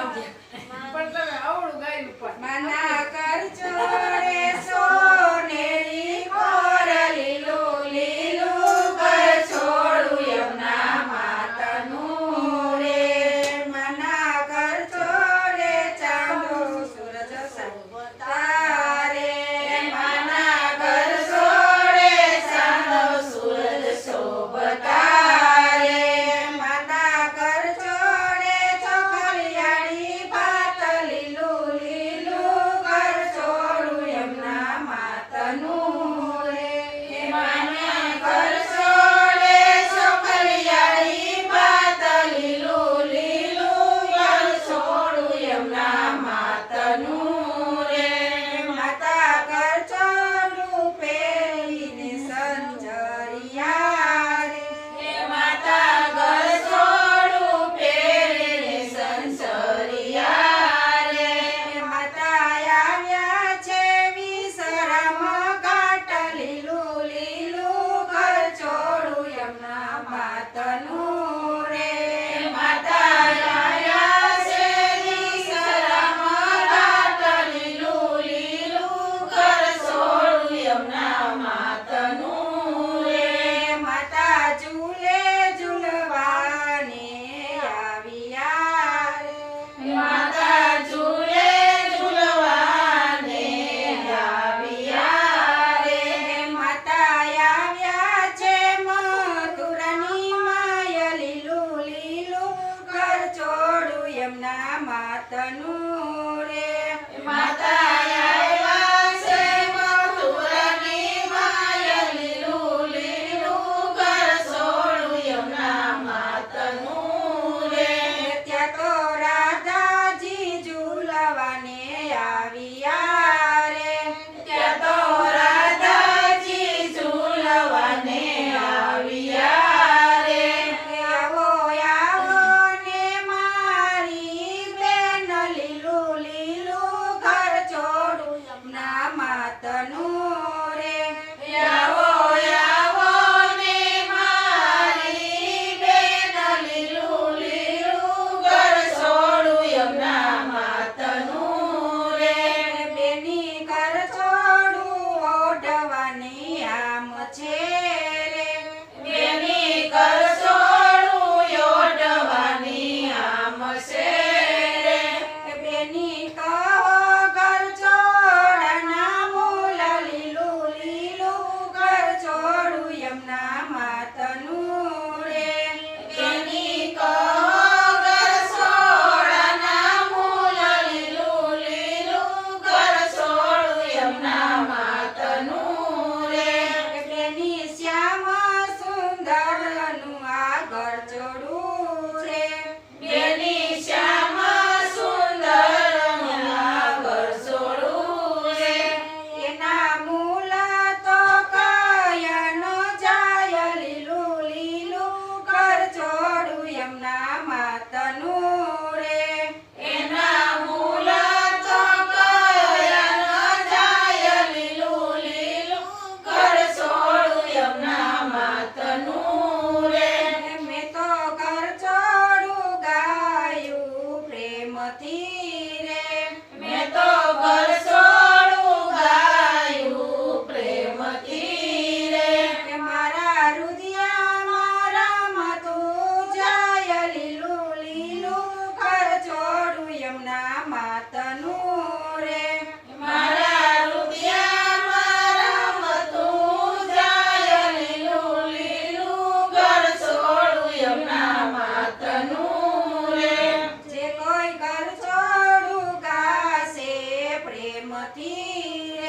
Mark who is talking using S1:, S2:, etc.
S1: વાગ્યા. પણ તમે આવડું ગાયું પણ.
S2: ના એમના માતનું Mati.